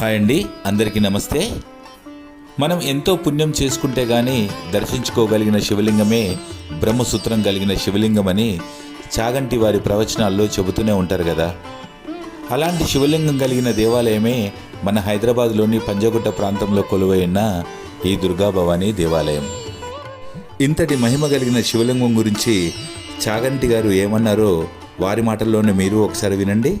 Hi అండి అందరికీ నమస్తే. మనం ఎంతో పుణ్యం చేసుకుంటే కానీ దర్శించుకోగలిగిన శివలింగమే బ్రహ్మసూత్రం కలిగిన శివలింగం అని చాగంటి వారి ప్రవచనాల్లో చెబుతూనే ఉంటారు కదా. అలాంటి శివలింగం కలిగిన దేవాలయమే మన హైదరాబాద్లోని పంజగుట్ట ప్రాంతంలో కొలువైన ఈ దుర్గా భవానీ దేవాలయం. ఇంతటి మహిమ కలిగిన శివలింగం గురించి చాగంటి గారు ఏమన్నారో వారి మాటల్లోనే మీరు ఒకసారి వినండి.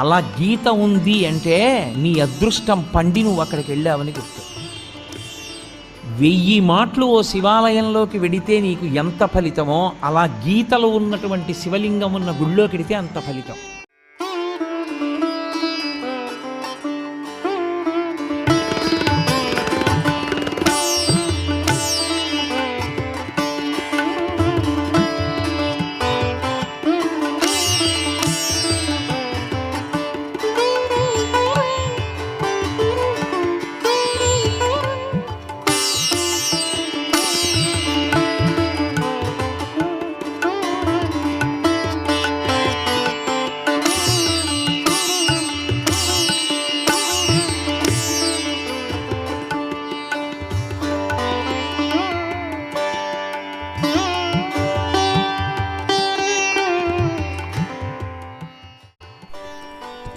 అలా గీత ఉంది అంటే నీ అదృష్టం పండి నువ్వు అక్కడికి వెళ్ళావని గుర్తు. వెయ్యి మాటలు ఓ శివాలయంలోకి వెడితే నీకు ఎంత ఫలితమో అలా గీతలు ఉన్నటువంటి శివలింగం ఉన్న గుళ్ళోకి వెడితే అంత ఫలితం.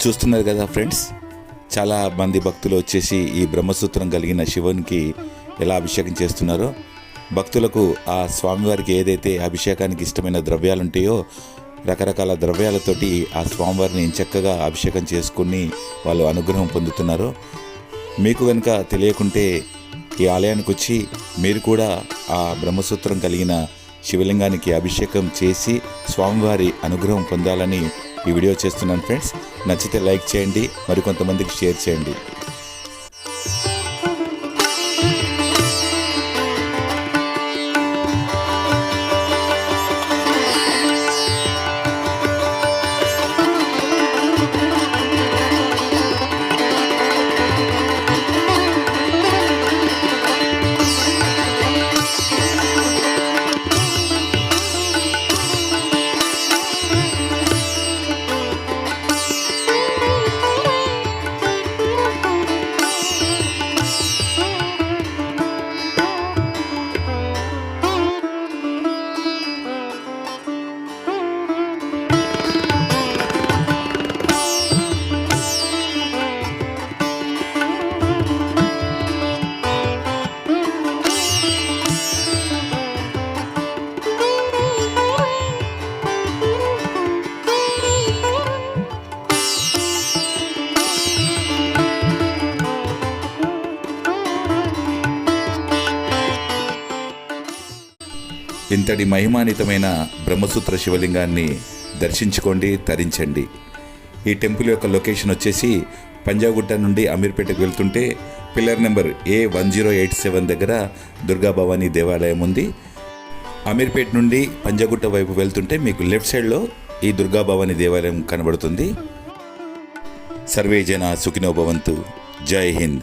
చూస్తున్నారు కదా ఫ్రెండ్స్? చాలా మంది భక్తులు వచ్చేసి ఈ బ్రహ్మసూత్రం కలిగిన శివునికి ఎలా అభిషేకం చేస్తున్నారో భక్తులకు ఆ స్వామివారికి ఏదైతే అభిషేకానికి ఇష్టమైన ద్రవ్యాలు ఉంటాయో రకరకాల ద్రవ్యాలతోటి ఆ స్వామివారిని చక్కగా అభిషేకం చేసుకుని వాళ్ళు అనుగ్రహం పొందుతున్నారు. మీకు కనుక తెలియకుంటే ఈ ఆలయానికి వచ్చి మీరు కూడా ఆ బ్రహ్మసూత్రం కలిగిన శివలింగానికి అభిషేకం చేసి స్వామివారి అనుగ్రహం పొందాలని ఈ వీడియో చేస్తున్నాను ఫ్రెండ్స్. నచ్చితే లైక్ చేయండి మరికొంతమందికి షేర్ చేయండి. ఇంతటి మహిమానితమైన బ్రహ్మసూత్ర శివలింగాన్ని దర్శించుకోండి తరించండి. ఈ టెంపుల్ యొక్క లొకేషన్ వచ్చేసి పంజాగుట్ట నుండి అమీర్పేటకు వెళ్తుంటే pillar number A one zero eight seven దగ్గర దుర్గా భవానీ దేవాలయం ఉంది. అమీర్పేట నుండి పంజాగుట్ట వైపు వెళ్తుంటే మీకు లెఫ్ట్ సైడ్లో ఈ దుర్గా భవానీ దేవాలయం కనబడుతుంది. సర్వే జన సుఖినో భవంతు. జై హింద్.